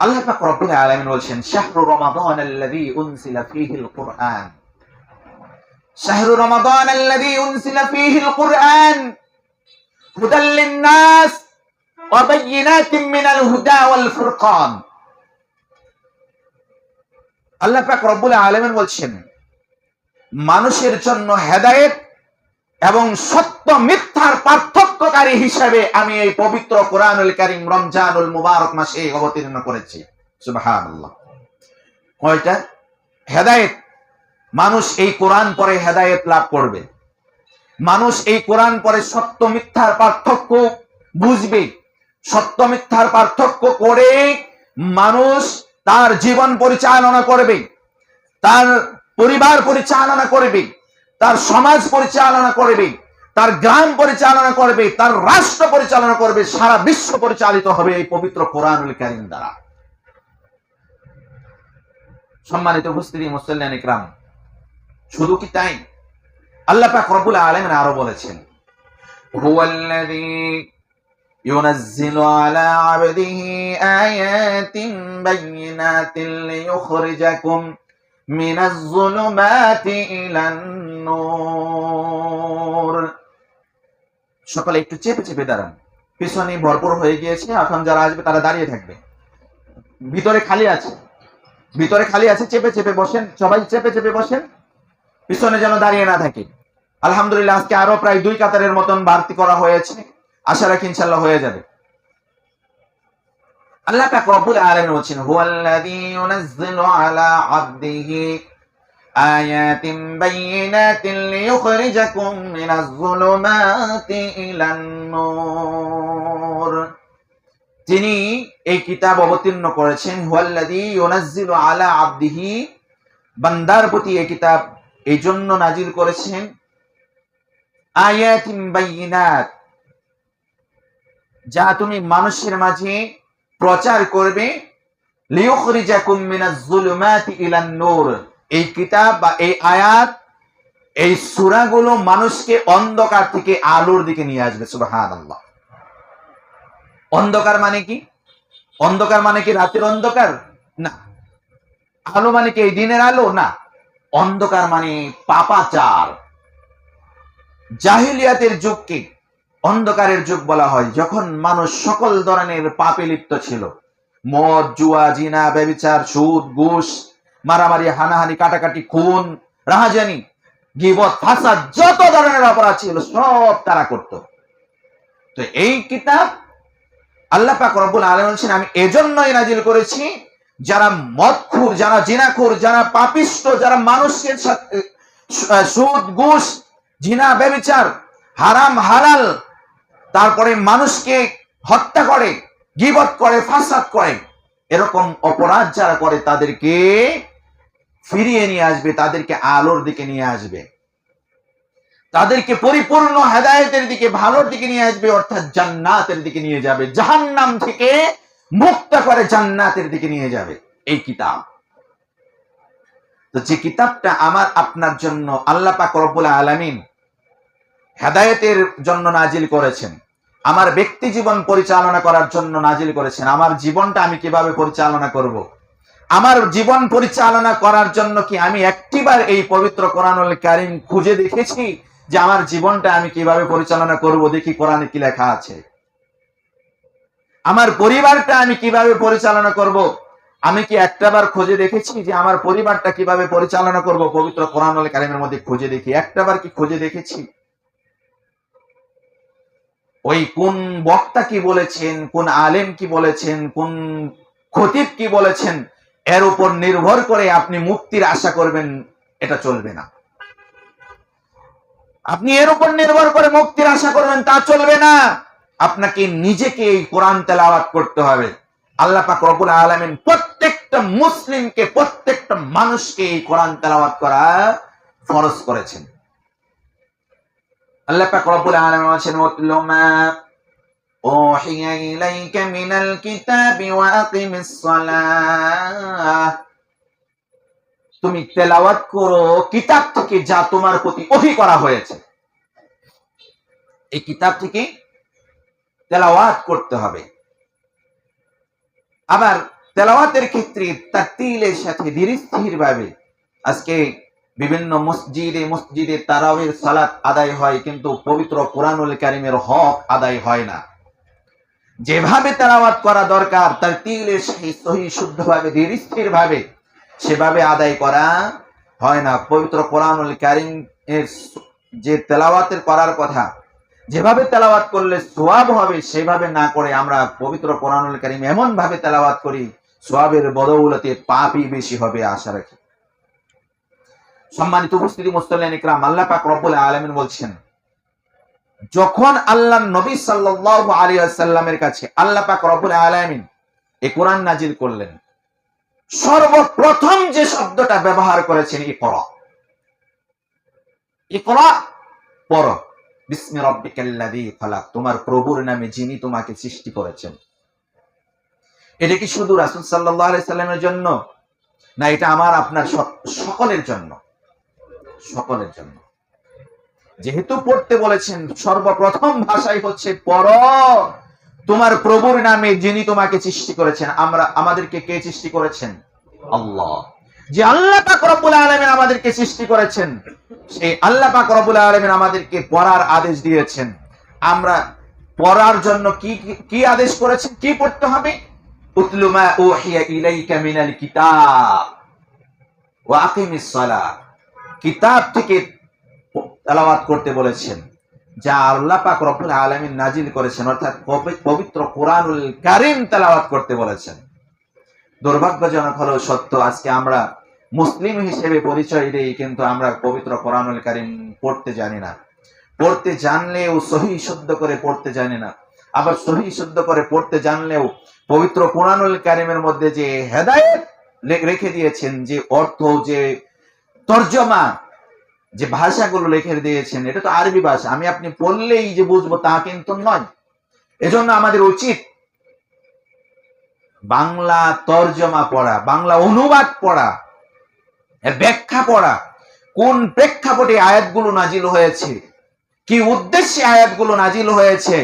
আল্লাহ পাক রব্বুল আলামিন বলছেন শাহরু রমাদান আল্লাযী উনসিলা ফীহিল কুরআন শাহরু রমাদান আল্লাযী উনসিলা ফীহিল কুরআন হুদাল লিন-নাস ওয়া বায়িনাতিন মিনাল হুদা ওয়াল ফুরকান আল্লাহ পাক রব্বুল আলামিন বলছেন মানুষের জন্য হেদায়েত এবং সত্য মিথ্যার পার্থক্যকারী হিসেবে আমি এই পবিত্র কোরআনুল কারীম রমজানুল মুবারক মাসে অবতীর্ণ করেছি। কয়টা? হেদায়েত। মানুষ এই কোরআন পরে হেদায়েত লাভ করবে। মানুষ এই কোরআন পরে সত্য মিথ্যার পার্থক্য বুঝবে। সত্য মিথ্যার পার্থক্য করে মানুষ তার জীবন পরিচালনা করবে। তার পরিবার পরিচালনা করবে। তার সমাজ পরিচালনা করবে তার গ্রাম পরিচালনা করবে তার রাষ্ট্র পরিচালনা করবে সারা বিশ্ব পরিচালিত হবে এই পবিত্র কোরআনুল কারীম দ্বারা সম্মানিত উপস্থিতি মুসল্লান ইকরাম শুধু কি তাই আল্লাহ পাক রব্বুল আলামিন আরো বলেছেন হুয়াল্লাযী ينزل على عبده آيات بينات ليخرجكم من الظلمات إلى النور সকালে একটু চেপে চেপে দাঁড়ান পিছনে ভরপুর হয়ে গিয়েছে এখন যারা আসবে তারা দাঁড়িয়ে থাকবে ভিতরে খালি আছে ভিতরে খালি আছে চেপে চেপে বসেন সবাই চেপে চেপে বসেন পিছনে যেন দাঁড়িয়ে না থাকে আলহামদুলিল্লাহ আজকে আরো প্রায় দুই কাতারের মতন বাড়তি করা হয়েছে আশা রাখি ইনশাল্লাহ হয়ে যাবে আল্লাহ পাক রব্বুল আলামিন বলছেন, হুয়াল্লাযী ইউনাজ্জিলু আলা আবদিহি আয়াতিন বাইয়িনাতিন লিইখরিজাকুম মিনাজ যুলুমাতি ইলান নূর। তিনি এই কিতাব অবতীর্ণ করেছেন, হুয়াল্লাযী ইউনাজ্জিলু আলা আবদিহি বান্দার প্রতি এই কিতাব এই নাজিল করেছেন, আয়াতিন বাইয়িনাত যা তুমি মানুষের মাঝে প্রচার করবে এই কিতাব বা এই আয়াত, এই সূরাগুলো মানুষকে অন্ধকার থেকে আলোর দিকে নিয়ে আসবে, সুবহানাল্লাহ। অন্ধকার মানে কি? অন্ধকার মানে কি রাতের অন্ধকার? না। আলো মানে কি এই দিনের আলো? না। অন্ধকার মানে পাপাচার। জাহিলিয়াতের যুগকে অন্ধকারের যুগ বলা হয়, যখন মানুষ সকল ধরনের পাপে লিপ্ত ছিল। মদ, জুয়া, জিনা, ব্যবিচার, সুদ, ঘুষ, মারামারি, হানাহানি, কাটাকাটি, খুন, রাহাজানি, গিবত, ফাসাদ, যত ধরনের অপরাধ ছিল, সব তারা করত। তো এই কিতাব আল্লাহ পাক রব্বুল আলামিন বলছেন, আমি এজন্যই নাজিল করেছি, যারা মদখুর, যারা জিনাখুর, যারা পাপিষ্ট, যারা মানুষের সাথে সুদ, ঘুষ, জিনা, ব্যবিচার, হারাম, হালাল তারপরে মানুষকে হত্যা করে, গিবত করে, ফাসাদ করে, এরকম অপরাধ যারা করে তাদেরকে ফিরিয়ে নিয়ে আসবে, তাদেরকে আলোর দিকে নিয়ে আসবে। তাদেরকে পরিপূর্ণ হেদায়েতের দিকে, ভালোর দিকে নিয়ে আসবে, অর্থাৎ জান্নাতের দিকে নিয়ে যাবে। জাহান্নাম থেকে মুক্ত করে জান্নাতের দিকে নিয়ে যাবে এই কিতাব। তো যে কিতাবটা আমার আপনার জন্য আল্লাহ পাক আলামিন হেদায়েতের জন্য নাজিল করেছেন। আমার ব্যক্তি জীবন পরিচালনা করার জন্য নাজিল করেছেন। আমার জীবনটা আমি কীভাবে পরিচালনা করব। আমার জীবন পরিচালনা করার জন্য কি আমি একটিবার এই পবিত্র কোরআনুল কারিম খুঁজে দেখেছি যে আমার জীবনটা আমি কীভাবে পরিচালনা করব? দেখি কোরআনে কি লেখা আছে। আমার পরিবারটা আমি কীভাবে পরিচালনা করব? আমি কি একটাবার খুঁজে দেখেছি যে আমার পরিবারটা কীভাবে পরিচালনা করব? পবিত্র কোরআনুল কারিমের মধ্যে খুঁজে দেখি। একটাবার কি খুঁজে দেখেছি? ওই কোন বক্তা কি বলেছেন, কোন আলেম কি বলেছেন, কোন খতিব কি বলেছেন, এর উপর নির্ভর করে আপনি মুক্তির আশা করবেন, এটা চলবে না। আপনি এর উপর নির্ভর করে মুক্তির আশা করবেন, তা চলবে না। আপনাকে নিজেকে এই কোরআন তেলাওয়াত করতে হবে। আল্লাহ পাক রব্বুল আলামিন প্রত্যেকটা মুসলিমকে, প্রত্যেকটা মানুষকে এই কোরআন তেলাওয়াত করা ফরজ করেছেন। আল্লাহ পাক রব্বুল আলামিন বলেছেন ওয়াতলু মা ওহিয়া ইলাইকা মিনাল কিতাবি ওয়া আকিমিস সালাহ। তুমি তেলাওয়াত করো, কিতাব থেকে যা তোমার প্রতি ওহী করা হয়েছে। এই কিতাব থেকে তেলাওয়াত করতে হবে। আবার তেলাওয়াতের ক্ষেত্রে তার সাথে ধীর স্থির ভাবে আজকে বিভিন্ন মসজিদে মসজিদে তারাওয়ের সালাত আদায় হয়, কিন্তু পবিত্র কোরআনুল কারিমের হক আদায় হয় না। যেভাবে তেলাওয়াত করা দরকার, তার সাথে সহি শুদ্ধভাবে, ধীর ভাবে সেভাবে আদায় করা হয় না। পবিত্র কোরআনুল কারিম এর যে তেলাওয়াতের করার কথা, যেভাবে তেলাওয়াত করলে সোয়াব হবে, সেভাবে না করে আমরা পবিত্র কোরআনুল কারিম এমন ভাবে তেলাওয়াত করি, সোয়াবের বদৌলতে পাপই বেশি হবে, আশা রাখি। সম্মানিত উপস্থিতি ইকরাম, আল্লাহ পাক রব্বুল আলামিন বলছেন, যখন আল্লাহ নবী সাল্লাল্লাহু আলাইহি ওয়াসাল্লামের কাছে আল্লাহ পাক রব্বুল আলামিন এই কোরআন নাজিল করলেন, সর্বপ্রথম যে শব্দটা ব্যবহার করেছেন ইকরা। খালাক, তোমার প্রভুর নামে যিনি তোমাকে সৃষ্টি করেছেন। এটা কি শুধু রাসূল সাল্লাল্লাহু সাল্লামের জন্য? না, এটা আমার, আপনার সকলের জন্য। সকলের জন্য। যেহেতু পড়তে বলেছেন, সর্বপ্রথম ভাষাই হচ্ছে পর তোমার প্রভুর নামে যিনি তোমাকে সৃষ্টি করেছেন, আমরা, আমাদেরকে কে সৃষ্টি করেছেন? আল্লাহ। যে আল্লাহ পাক রব্বুল আলামিন আমাদেরকে সৃষ্টি করেছেন, সেই আল্লাহ পাক রব্বুল আলামিন আমাদেরকে পড়ার আদেশ দিয়েছেন। আমরা পড়ার জন্য কি, কি- আদেশ করেছেন? কি পড়তে হবে? উতলু মা উহিয়া ইলাইকা মিনাল কিতাব ওয়া আকিমিস সালাহ কিতাব থেকে তেলাওয়াত করতে বলেছেন, যা আল্লাহ পাক রব্বুল আলামিন নাজিল করেছেন, অর্থাৎ পবিত্র কোরআনুল কারীম তেলাওয়াত করতে বলেছেন। দুর্ভাগ্যজনক হলো সত্য, আজকে আমরা মুসলিম হিসেবে পরিচয় দেই, কিন্তু আমরা পবিত্র কোরআনুল কারীম পড়তে জানি না। পড়তে জানলেও, সহি শুদ্ধ করে পড়তে জানি না। আবার সহি শুদ্ধ করে পড়তে জানলেও, পবিত্র কোরআনুল কারিমের মধ্যে যে হেদায়েত রেখে দিয়েছেন, যে অর্থ যে তর্জমা যে ভাষাগুলো লিখে দিয়েছেন, এটা তো আরবি ভাষা। আমি আপনি পড়লেই যে বুঝব, তা কিন্তু নয়। এজন্য আমাদের উচিত বাংলা তর্জমা পড়া, বাংলা অনুবাদ পড়া ব্যাখ্যা পড়া। কোন প্রেক্ষাপটে আয়াতগুলো নাজিল হয়েছে? কি উদ্দেশ্যে আয়াতগুলো নাজিল হয়েছে?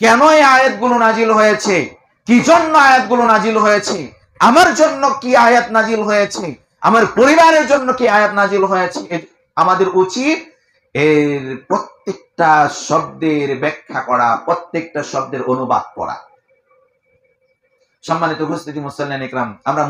কেন এই আয়াতগুলো নাজিল হয়েছে? কি জন্য আয়াতগুলো নাজিল হয়েছে? আমার জন্য কি আয়াত নাজিল হয়েছে? আমার পরিবারের জন্য কি আয়াত নাজিল হয়েছে? আমাদের উচিত এর প্রত্যেকটা শব্দের ব্যাখ্যা করা, প্রত্যেকটা শব্দের অনুবাদ করা। সম্মানিত উপস্থিতি মুসল্লান ইকরাম, আমরা